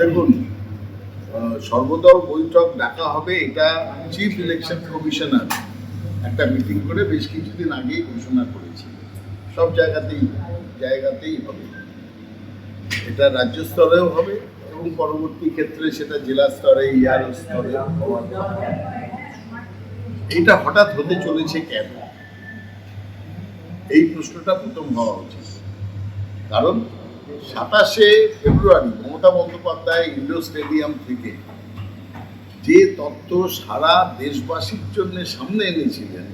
দেখুন সর্বদল বৈঠক ডাকা হবে, এটা চিফ ইলেকশন কমিশনার একটা মিটিং করে বেশ কিছুদিন আগেই ঘোষণা করেছে। সব জায়গাতেই জায়গাতেই হবে। এটা রাজ্য স্তরেও হবে এবং পরবর্তী ক্ষেত্রে সেটা জেলা স্তরে, ইয়ার স্তরে। এইটা হঠাৎ হতে চলেছে কেন? এই প্রশ্নটা প্রথম হওয়া উচিত। কারণ সাতাশে ফেব্রুয়ারি মমতা বন্দ্যোপাধ্যায় ইন্ডোর স্টেডিয়াম থেকে যে তত্ত্ব সারা দেশবাসীর জন্য সামনে এনেছিলেন,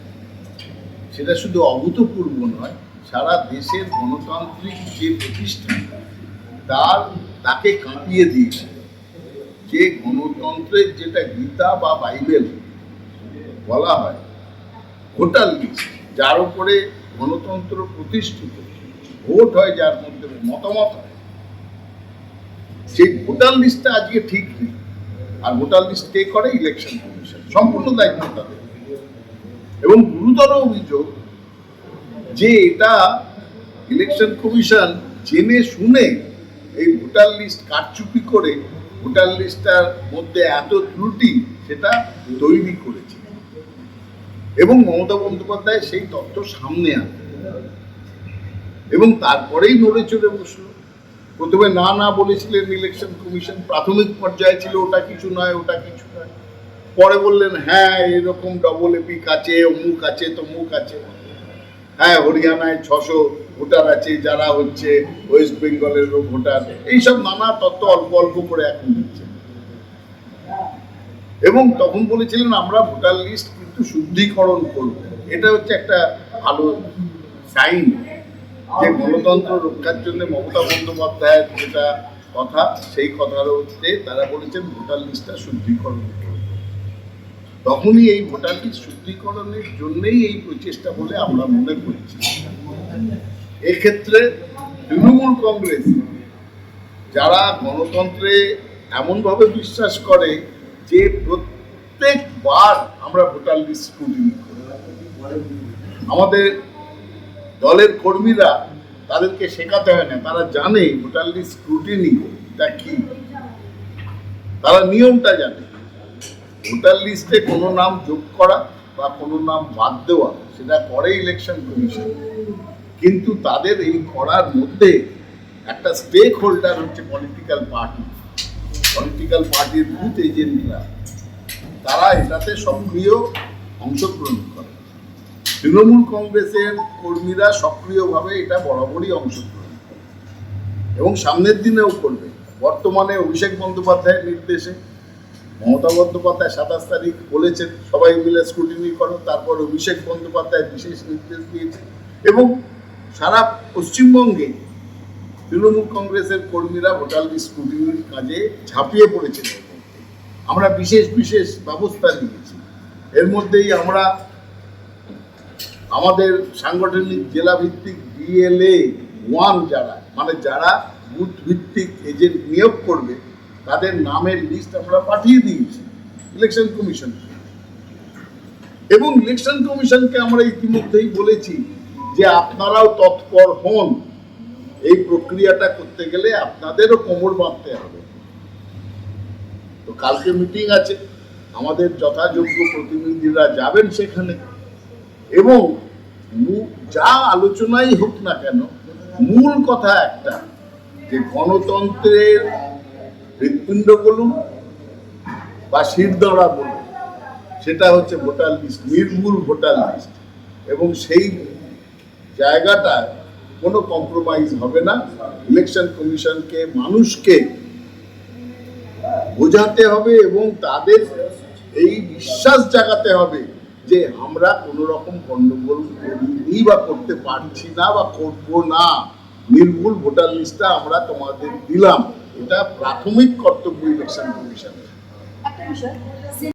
সেটা শুধু অভূতপূর্ব নয়, সারা দেশের গণতান্ত্রিক যে প্রতিষ্ঠান, তার, তাকে কাঁপিয়ে দিয়েছে। যে গণতন্ত্রের যেটা গীতা বা বাইবেল বলা হয় লিস্ট যার উপরে গণতন্ত্র প্রতিষ্ঠিত। ভোট হয় যার মধ্যে মতামত হয়। সেই ভোটার লিস্টটা আজকে ঠিক নেই। আর ভোটার লিস্ট কে করে? Election commission. সম্পূর্ণ দায়িত্ব তাদের। এবং গুরুতর অভিযোগ যে এটা ইলেকশন কমিশন জেনে শুনে এই ভোটার লিস্ট কারচুপি করে ভোটার লিস্টটার মধ্যে এত ত্রুটি সেটা তৈরি করেছে। এবং মমতা বন্দ্যোপাধ্যায় সেই তথ্য সামনে আনে এবং তারপরেই নড়ে চড়ে বসল। প্রথমে না না বলেছিলেন ইলেকশন কমিশন প্রাথমিক পর্যায়ে ছিল, ওটা কিছু নয়, ওটা কিছু নয়। পরে বললেন হ্যাঁ এরকম ডবল এপিক আছে, অমুক আছে, তমুক আছে। হ্যাঁ হরিয়ানায় ছশো ভোটার আছে, যারা হচ্ছে ওয়েস্ট বেঙ্গলেরও ভোটার। এইসব নানা তত্ত্ব অল্প অল্প করে এখন দিচ্ছে। এবং তখন বলেছিলেন, আমরা ভোটার লিস্ট কিন্তু শুদ্ধিকরণ করব। এটা হচ্ছে একটা ভালো সাইন যে গণতন্ত্র রক্ষার জন্য মমতা বন্দ্যোপাধ্যায়ের যেটা কথা, সেই কথার হচ্ছে তারা বলেছেন ভোটার লিস্টটা শুদ্ধিকরণ তখনই এই ভোটার লিস্ট শুদ্ধিকরণের জন্যই এই প্রচেষ্টা বলে আমরা মনে করছি। এক্ষেত্রে তৃণমূল কংগ্রেস যারা গণতন্ত্রে এমনভাবে বিশ্বাস করে যে প্রত্যেকবার আমরা ভোটার লিস্ট আমাদের দলের কর্মীরা তাদেরকে শেখাতে হয় না, তারা জানে ভোটার লিস্ট স্ক্রুটিনি টা কি। তারা নিয়মটা জানে। ভোটার লিস্টে কোনো নাম যোগ করা বা কোনো নাম বাদ দেওয়া, সেটা করে ইলেকশন কমিশন কিন্তু তাদের এই করার মধ্যে একটা স্টেক হোল্ডার হচ্ছে পলিটিক্যাল পার্টি পলিটিক্যাল পার্টির বুথ এজেন্টরা তারা এটাতে সক্রিয় অংশগ্রহণ করে। তৃণমূল কংগ্রেসের কর্মীরা সক্রিয়ভাবে এটা বরাবরই অংশগ্রহণ এবং সামনের দিনেও করবে। বর্তমানে অভিষেক বন্দ্যোপাধ্যায়ের নির্দেশে মমতা বন্দ্যোপাধ্যায় সাতাশ তারিখ বলেছেন, সবাই মিলে স্ক্রুটিনি করো। তারপর অভিষেক বন্দ্যোপাধ্যায় বিশেষ নির্দেশ দিয়েছে। এবং সারা পশ্চিমবঙ্গে তৃণমূল কংগ্রেসের কর্মীরা ভোটার লিস্ট স্ক্রুটিনির কাজে ঝাঁপিয়ে পড়েছেন আমরা বিশেষ বিশেষ ব্যবস্থা নিয়েছি। এর মধ্যেই আমরা আমাদের সাংগঠনিক জেলা ভিত্তিক বিএলএ ওয়ান যারা মানে যারা বুথ ভিত্তিক এজেন্ট নিয়োগ করবে, তাদের নামের লিস্ট আমরা পাঠিয়ে দিয়েছি ইলেকশন কমিশনকে এবং ইলেকশন কমিশনকে আমরা ইতিমধ্যেই বলেছি যে আপনারাও তৎপর হন। এই প্রক্রিয়াটা করতে গেলে আপনাদেরও কোমর বাঁধতে হবে। তো কালকে মিটিং আছে, আমাদের যথাযোগ্য প্রতিনিধিরা যাবেন সেখানে। এবং যা আলোচনাই হোক না কেন, মূল কথা একটা, যে গণতন্ত্রের হৃৎপিণ্ড বলুন বা শিরদাঁড়া বলুন, সেটা হচ্ছে ভোটার লিস্ট নির্ভুল ভোটার লিস্ট। এবং সেই জায়গাটা কোনো কম্প্রোমাইজ হবে না। ইলেকশন কমিশনকে, মানুষকে বোঝাতে হবে এবং তাদের এই বিশ্বাস জাগাতে হবে যে আমরা কোনো রকম গন্ডগোল করিনি বা করতে পারছি না বা করব না, নির্ভুল ভোটার লিস্টটা আমরা তোমাদের দিলাম। এটা প্রাথমিক কর্তব্য ইলেকশন কমিশনের